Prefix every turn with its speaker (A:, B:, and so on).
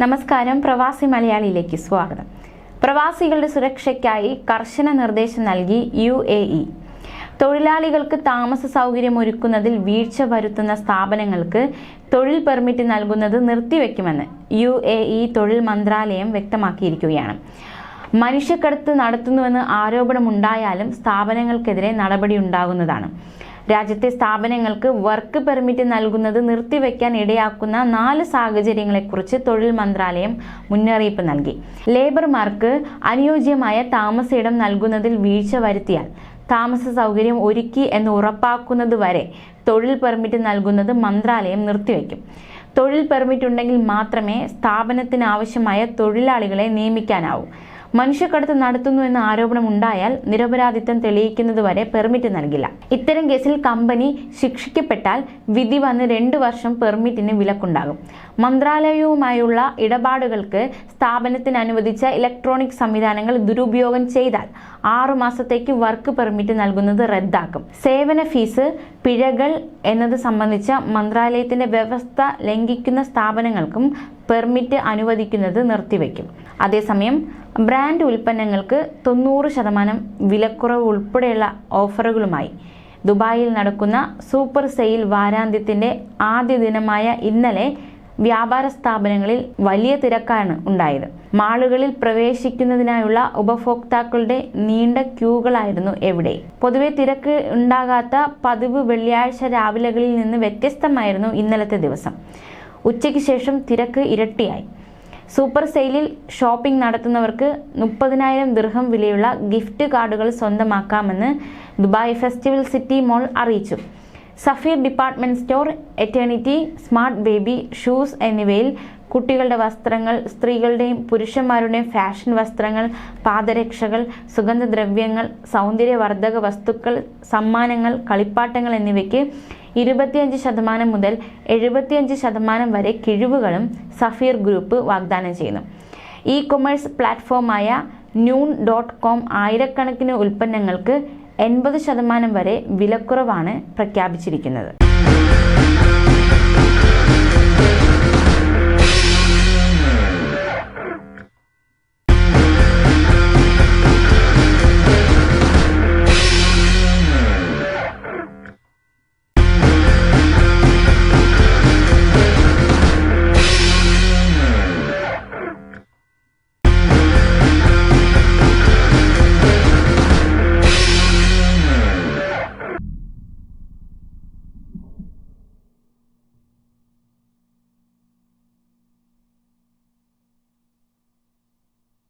A: നമസ്കാരം പ്രവാസി മലയാളിയിലേക്ക് സ്വാഗതം. പ്രവാസികളുടെ സുരക്ഷയ്ക്കായി കർശന നിർദ്ദേശം നൽകി യു എ ഇ. തൊഴിലാളികൾക്ക് താമസ സൗകര്യം ഒരുക്കുന്നതിൽ വീഴ്ച വരുത്തുന്ന സ്ഥാപനങ്ങൾക്ക് തൊഴിൽ പെർമിറ്റ് നൽകുന്നത് നിർത്തിവെക്കുമെന്ന് യു എ ഇ തൊഴിൽ മന്ത്രാലയം വ്യക്തമാക്കിയിരിക്കുകയാണ്. മനുഷ്യക്കടത്ത് നടത്തുന്നുവെന്ന് ആരോപണമുണ്ടായാലും സ്ഥാപനങ്ങൾക്കെതിരെ നടപടിയുണ്ടാകുന്നതാണ്. രാജ്യത്തെ സ്ഥാപനങ്ങൾക്ക് വർക്ക് പെർമിറ്റ് നൽകുന്നത് നിർത്തിവെക്കാൻ ഇടയാക്കുന്ന നാല് സാഹചര്യങ്ങളെക്കുറിച്ച് തൊഴിൽ മന്ത്രാലയം മുന്നറിയിപ്പ് നൽകി. ലേബർമാർക്ക് അനുയോജ്യമായ താമസയിടം നൽകുന്നതിൽ വീഴ്ച വരുത്തിയാൽ താമസ സൗകര്യം ഒരുക്കി എന്ന് ഉറപ്പാക്കുന്നതുവരെ തൊഴിൽ പെർമിറ്റ് നൽകുന്നത് മന്ത്രാലയം നിർത്തിവെക്കും. തൊഴിൽ പെർമിറ്റ് ഉണ്ടെങ്കിൽ മാത്രമേ സ്ഥാപനത്തിന് ആവശ്യമായ തൊഴിലാളികളെ നിയമിക്കാനാവൂ. മനുഷ്യക്കടത്ത് നടത്തുന്നു എന്ന ആരോപണം ഉണ്ടായാൽ നിരപരാധിത്വം തെളിയിക്കുന്നതുവരെ പെർമിറ്റ് നൽകില്ല. ഇത്തരം കേസിൽ കമ്പനി ശിക്ഷിക്കപ്പെട്ടാൽ വിധി വന്ന് രണ്ടു വർഷം പെർമിറ്റിന് വിലക്കുണ്ടാകും. മന്ത്രാലയവുമായുള്ള ഇടപാടുകൾക്ക് സ്ഥാപനത്തിന് അനുവദിച്ച ഇലക്ട്രോണിക് സംവിധാനങ്ങൾ ദുരുപയോഗം ചെയ്താൽ ആറു മാസത്തേക്ക് വർക്ക് പെർമിറ്റ് നൽകുന്നത് റദ്ദാക്കും. സേവന ഫീസ് പിഴകൾ എന്നത് സംബന്ധിച്ച മന്ത്രാലയത്തിന്റെ വ്യവസ്ഥ ലംഘിക്കുന്ന സ്ഥാപനങ്ങൾക്കും പെർമിറ്റ് അനുവദിക്കുന്നത് നിർത്തിവെക്കും. അതേസമയം ബ്രാൻഡ് ഉൽപ്പന്നങ്ങൾക്ക് തൊണ്ണൂറ് ശതമാനം വിലക്കുറവ് ഉൾപ്പെടെയുള്ള ഓഫറുകളുമായി ദുബായിൽ നടക്കുന്ന സൂപ്പർ സെയിൽ വാരാന്ത്യത്തിന്റെ ആദ്യ ദിനമായ ഇന്നലെ വ്യാപാര സ്ഥാപനങ്ങളിൽ വലിയ തിരക്കാണ് ഉണ്ടായത്. മാളുകളിൽ പ്രവേശിക്കുന്നതിനായുള്ള ഉപഭോക്താക്കളുടെ നീണ്ട ക്യൂകളായിരുന്നു എവിടെ. പൊതുവെ തിരക്ക് ഉണ്ടാകാത്ത പതിവ് വെള്ളിയാഴ്ച രാവിലെകളിൽ നിന്ന് വ്യത്യസ്തമായിരുന്നു ഇന്നലത്തെ ദിവസം. ഉച്ചയ്ക്ക് ശേഷം തിരക്ക് ഇരട്ടിയായി. സൂപ്പർ സെയിലിൽ ഷോപ്പിംഗ് നടത്തുന്നവർക്ക് മുപ്പതിനായിരം ദീർഘം വിലയുള്ള ഗിഫ്റ്റ് കാർഡുകൾ സ്വന്തമാക്കാമെന്ന് ദുബായ് ഫെസ്റ്റിവൽ സിറ്റി മോൾ അറിയിച്ചു. Safeer department store Eternity smart baby shoes എന്നിവയിൽ കുട്ടികളുടെ വസ്ത്രങ്ങൾ സ്ത്രീകളുടെയും പുരുഷന്മാരുടെയും ഫാഷൻ വസ്ത്രങ്ങൾ പാദരക്ഷകൾ സുഗന്ധദ്രവ്യങ്ങൾ സൗന്ദര്യവർദ്ധക വസ്തുക്കൾ സമ്മാനങ്ങൾ കളിപ്പാട്ടങ്ങൾ എന്നിവയ്ക്ക് ഇരുപത്തിയഞ്ച് ശതമാനം മുതൽ എഴുപത്തിയഞ്ച് ശതമാനം വരെ കിഴിവുകളും സഫീർ ഗ്രൂപ്പ് വാഗ്ദാനം ചെയ്യുന്നു. ഇ കൊമേഴ്സ് പ്ലാറ്റ്ഫോമായ ന്യൂൺ ഡോട്ട് കോം ആയിരക്കണക്കിന് ഉൽപ്പന്നങ്ങൾക്ക് എൺപത് ശതമാനം വരെ വിലക്കുറവാണ് പ്രഖ്യാപിച്ചിരിക്കുന്നത്.